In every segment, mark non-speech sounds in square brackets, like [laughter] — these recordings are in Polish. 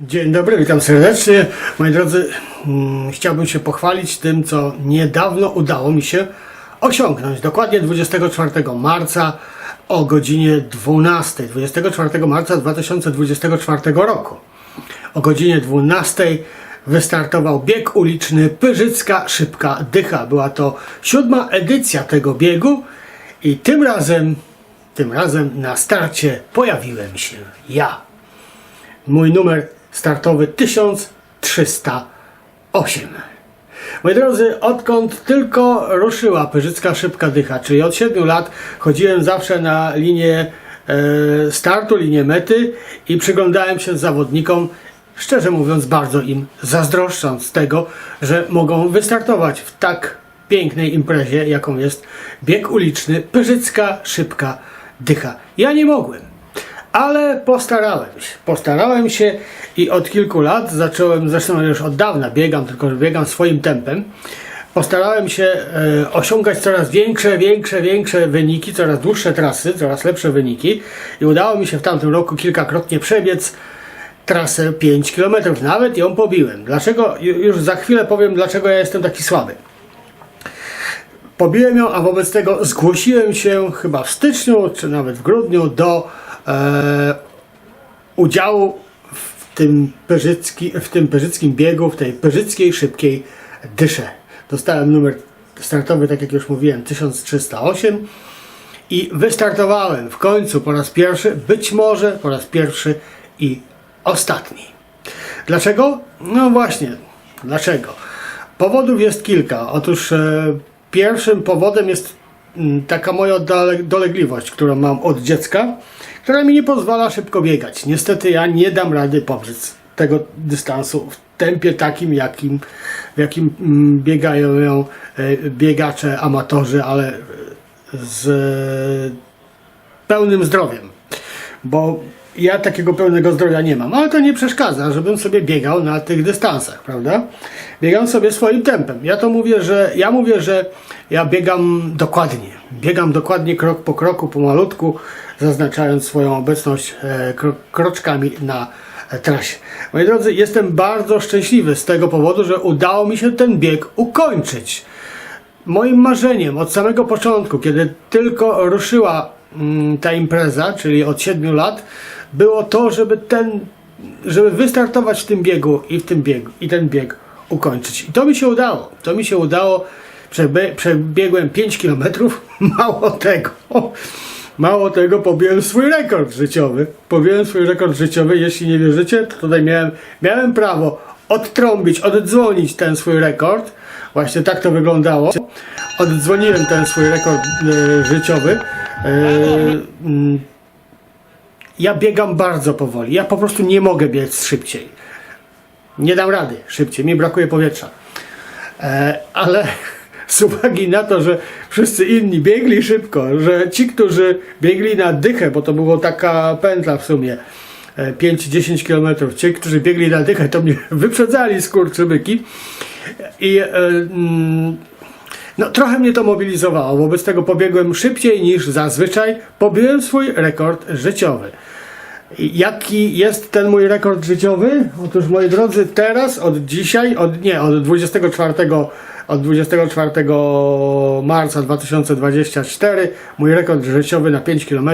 Dzień dobry, witam serdecznie. Moi drodzy, mm, chciałbym się pochwalić tym, co niedawno udało mi się osiągnąć. Dokładnie 24 marca o godzinie 12. 24 marca 2024 roku. O godzinie 12 wystartował bieg uliczny Pyrzycka Szybka Dycha. Była to siódma edycja tego biegu i tym razem, tym razem na starcie pojawiłem się ja. Mój numer startowy 1308. Moi drodzy, odkąd tylko ruszyła Pyrzycka Szybka Dycha, czyli od 7 lat chodziłem zawsze na linię e, startu, linię mety i przyglądałem się zawodnikom, szczerze mówiąc bardzo im zazdroszcząc tego, że mogą wystartować w tak pięknej imprezie, jaką jest bieg uliczny Pyrzycka Szybka Dycha. Ja nie mogłem. Ale postarałem się. Postarałem się i od kilku lat zacząłem, zresztą już od dawna biegam, tylko że biegam swoim tempem. Postarałem się e, osiągać coraz większe, większe, większe wyniki, coraz dłuższe trasy, coraz lepsze wyniki i udało mi się w tamtym roku kilkakrotnie przebiec trasę 5 km, nawet ją pobiłem. Dlaczego? Ju- Już za chwilę powiem, dlaczego ja jestem taki słaby. Pobiłem ją, a wobec tego zgłosiłem się chyba w styczniu, czy nawet w grudniu do e, udziału w tym, pyrzycki, w tym pyrzyckim biegu, w tej pyrzyckiej szybkiej dysze. Dostałem numer startowy, tak jak już mówiłem, 1308 i wystartowałem w końcu po raz pierwszy, być może po raz pierwszy i ostatni. Dlaczego? No właśnie, dlaczego? Powodów jest kilka. Otóż e, pierwszym powodem jest mm, taka moja dole- dolegliwość, którą mam od dziecka, która mi nie pozwala szybko biegać. Niestety ja nie dam rady pobiec tego dystansu w tempie takim, jakim, w jakim mm, biegają ją e, biegacze, amatorzy, ale z pełnym zdrowiem. Bo ja takiego pełnego zdrowia nie mam, ale to nie przeszkadza, żebym sobie biegał na tych dystansach, prawda? Biegam sobie swoim tempem. Ja to mówię, że ja mówię, że ja biegam dokładnie. Biegam dokładnie krok po kroku, pomalutku, zaznaczając swoją obecność e, kro, kroczkami na e, trasie. Moi drodzy, jestem bardzo szczęśliwy z tego powodu, że udało mi się ten bieg ukończyć moim marzeniem od samego początku, kiedy tylko ruszyła mm, ta impreza, czyli od 7 lat, było to, żeby ten, żeby wystartować w tym biegu i w tym biegu i ten bieg ukończyć. I to mi się udało. To mi się udało. Przebiegłem 5 km. [laughs] Mało tego. Mało tego, pobiłem swój rekord życiowy. Pobiłem swój rekord życiowy. Jeśli nie wierzycie, to tutaj miałem, miałem prawo odtrąbić, oddzwonić ten swój rekord. Właśnie tak to wyglądało. Oddzwoniłem ten swój rekord e, życiowy. E, mm, ja biegam bardzo powoli. Ja po prostu nie mogę biec szybciej. Nie dam rady szybciej. Mi brakuje powietrza. E, ale z uwagi na to, że wszyscy inni biegli szybko, że ci, którzy biegli na dychę, bo to była taka pętla w sumie, e, 5-10 km, ci, którzy biegli na dychę, to mnie [laughs] wyprzedzali skurczybyki i e, mm, no, trochę mnie to mobilizowało, wobec tego pobiegłem szybciej niż zazwyczaj, pobiłem swój rekord życiowy. Jaki jest ten mój rekord życiowy? Otóż moi drodzy, teraz od dzisiaj, od nie, od 24 od 24 marca 2024 mój rekord życiowy na 5 km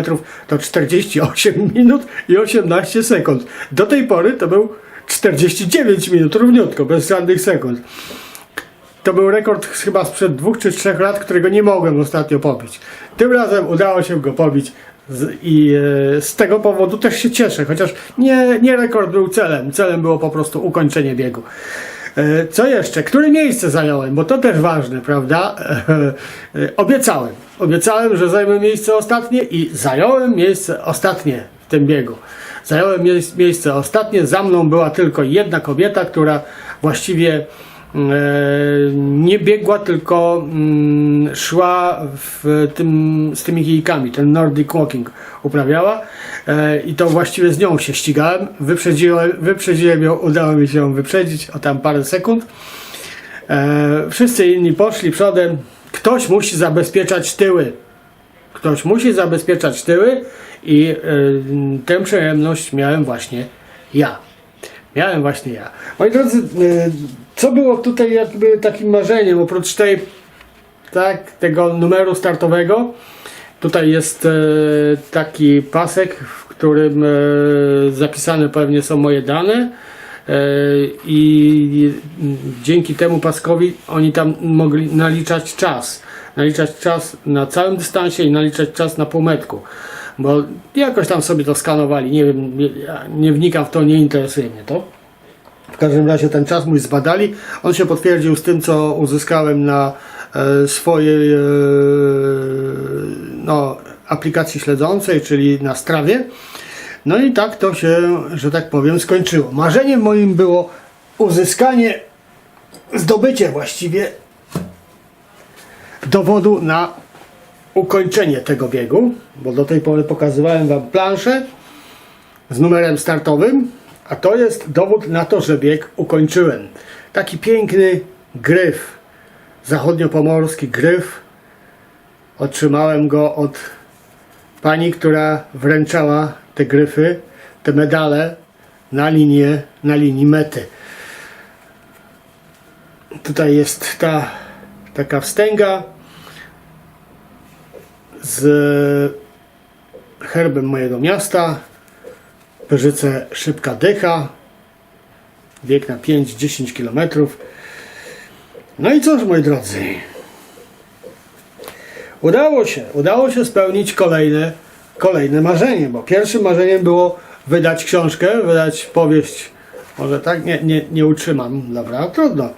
to 48 [laughs] minut i 18 sekund. Do tej pory to był 49 minut równiutko, bez żadnych sekund. To był rekord chyba sprzed dwóch czy trzech lat, którego nie mogłem ostatnio pobić. Tym razem udało się go pobić z, i e, z tego powodu też się cieszę, chociaż nie, nie rekord był celem. Celem było po prostu ukończenie biegu. E, co jeszcze? Które miejsce zająłem? Bo to też ważne, prawda? E, e, obiecałem. Obiecałem, że zajmę miejsce ostatnie i zająłem miejsce ostatnie w tym biegu. Zająłem miejsc- miejsce ostatnie. Za mną była tylko jedna kobieta, która właściwie nie biegła, tylko mm, szła w tym, z tymi kijkami, ten Nordic Walking uprawiała e, i to właściwie z nią się ścigałem. Wyprzedziłem, wyprzedziłem ją, udało mi się ją wyprzedzić o tam parę sekund. E, wszyscy inni poszli przodem. Ktoś musi zabezpieczać tyły. Ktoś musi zabezpieczać tyły i e, tę przyjemność miałem właśnie ja. Miałem właśnie ja. Moi drodzy, co było tutaj jakby takim marzeniem, oprócz tej, tak, tego numeru startowego, tutaj jest e, taki pasek, w którym e, zapisane pewnie są moje dane e, i dzięki temu paskowi oni tam mogli naliczać czas. Naliczać czas na całym dystansie i naliczać czas na półmetku. Bo jakoś tam sobie to skanowali, nie wiem, nie, nie wnikam w to, nie interesuje mnie to. W każdym razie ten czas mój zbadali. On się potwierdził z tym, co uzyskałem na e, swojej e, no, aplikacji śledzącej, czyli na strawie. No i tak to się, że tak powiem, skończyło. Marzeniem moim było uzyskanie, zdobycie właściwie dowodu na ukończenie tego biegu, bo do tej pory pokazywałem Wam planszę z numerem startowym, a to jest dowód na to, że bieg ukończyłem. Taki piękny gryf, zachodniopomorski gryf. Otrzymałem go od pani, która wręczała te gryfy, te medale na linię, na linii mety. Tutaj jest ta taka wstęga z herbem mojego miasta. Pyrzyce szybka dycha. Wiek na 5-10 km. No i cóż, moi drodzy. Udało się, udało się spełnić kolejne, kolejne marzenie, bo pierwszym marzeniem było wydać książkę, wydać powieść, może tak, nie, nie, nie utrzymam, dobra, trudno.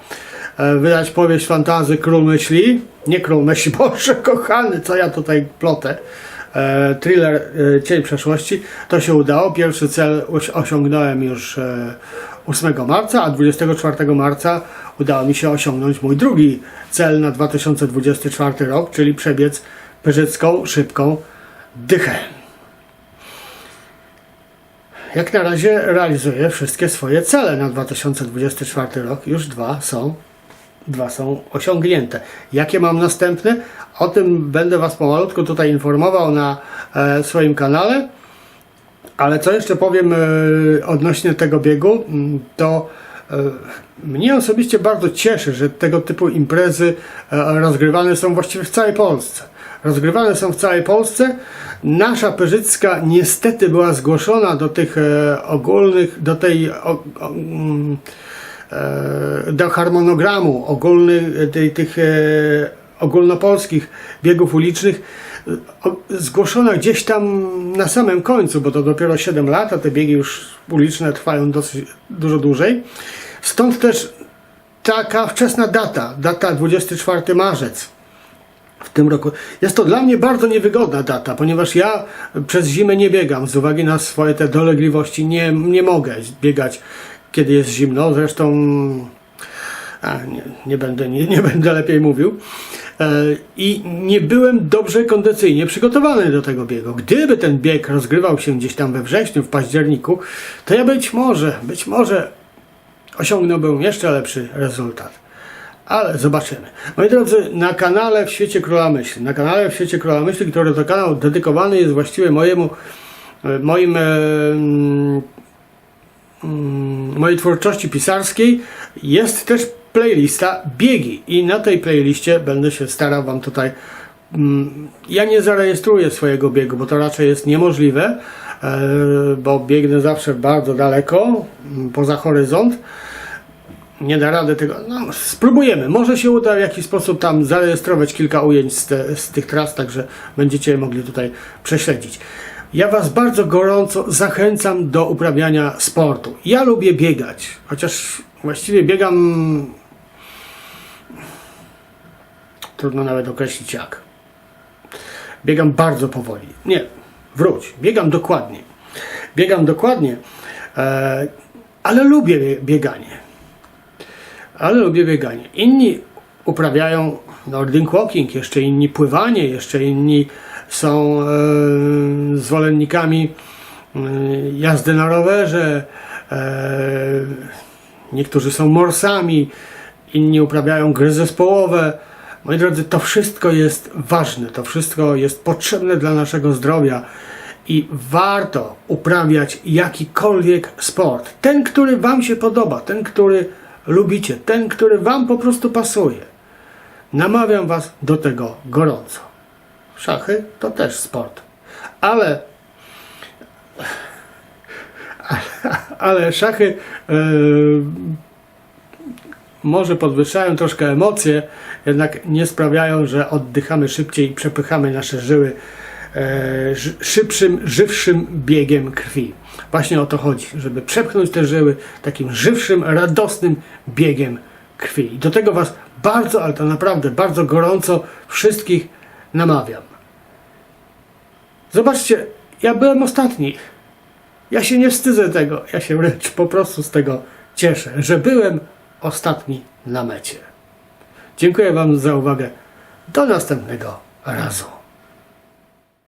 E, Wydać powieść fantazy Król Myśli, nie Król Myśli, [laughs] Boże kochany, co ja tutaj plotę. E, thriller e, Cień Przeszłości, to się udało, pierwszy cel osi- osiągnąłem już e, 8 marca, a 24 marca udało mi się osiągnąć mój drugi cel na 2024 rok, czyli przebiec pyrzycką, szybką dychę. Jak na razie realizuję wszystkie swoje cele na 2024 rok. Już dwa są, dwa są osiągnięte. Jakie mam następne? O tym będę Was pomalutku tutaj informował na e, swoim kanale. Ale co jeszcze powiem e, odnośnie tego biegu, m, to e, mnie osobiście bardzo cieszy, że tego typu imprezy e, rozgrywane są właściwie w całej Polsce. Rozgrywane są w całej Polsce. Nasza Pyrzycka niestety była zgłoszona do tych e, ogólnych, do tej o, o, mm, do harmonogramu ogólnych, tej, tych e, ogólnopolskich biegów ulicznych e, o, zgłoszona gdzieś tam na samym końcu, bo to dopiero 7 lat, a te biegi już uliczne trwają dosyć dużo dłużej. Stąd też taka wczesna data, data 24 marzec w tym roku. Jest to dla mnie bardzo niewygodna data, ponieważ ja przez zimę nie biegam z uwagi na swoje te dolegliwości. Nie, nie mogę biegać, kiedy jest zimno. Zresztą a, nie, nie, będę, nie, nie będę lepiej mówił. E, I nie byłem dobrze kondycyjnie przygotowany do tego biegu. Gdyby ten bieg rozgrywał się gdzieś tam we wrześniu, w październiku, to ja być może, być może osiągnąłbym jeszcze lepszy rezultat. Ale zobaczymy. Moi drodzy, na kanale w świecie Króla Myśli, na kanale w świecie Króla Myśli, który to kanał dedykowany jest właściwie mojemu, e, moim, mojej twórczości pisarskiej, jest też playlista biegi i na tej playliście będę się starał Wam tutaj mm, ja nie zarejestruję swojego biegu, bo to raczej jest niemożliwe, e, bo biegnę zawsze bardzo daleko, mm, poza horyzont nie da rady tego. No, spróbujemy. Może się uda w jakiś sposób tam zarejestrować kilka ujęć z, te, z tych tras, także będziecie mogli tutaj prześledzić. Ja Was bardzo gorąco zachęcam do uprawiania sportu. Ja lubię biegać, chociaż właściwie biegam. Trudno nawet określić jak. Biegam bardzo powoli. Nie, wróć. Biegam dokładnie. Biegam dokładnie, e, ale lubię bie- bieganie ale lubię bieganie. Inni uprawiają Nordic Walking, jeszcze inni pływanie, jeszcze inni są e, zwolennikami e, jazdy na rowerze, e, niektórzy są morsami, inni uprawiają gry zespołowe. Moi drodzy, to wszystko jest ważne, to wszystko jest potrzebne dla naszego zdrowia i warto uprawiać jakikolwiek sport. Ten, który Wam się podoba, ten, który lubicie, ten, który Wam po prostu pasuje. Namawiam Was do tego gorąco. Szachy to też sport, ale ale szachy e, może podwyższają troszkę emocje, jednak nie sprawiają, że oddychamy szybciej i przepychamy nasze żyły e, szybszym, żywszym biegiem krwi. Właśnie o to chodzi, żeby przepchnąć te żyły takim żywszym, radosnym biegiem krwi. I do tego Was bardzo, ale to naprawdę bardzo gorąco wszystkich namawiam. Zobaczcie, ja byłem ostatni. Ja się nie wstydzę tego, ja się wręcz po prostu z tego cieszę, że byłem ostatni na mecie. Dziękuję Wam za uwagę. Do następnego razu.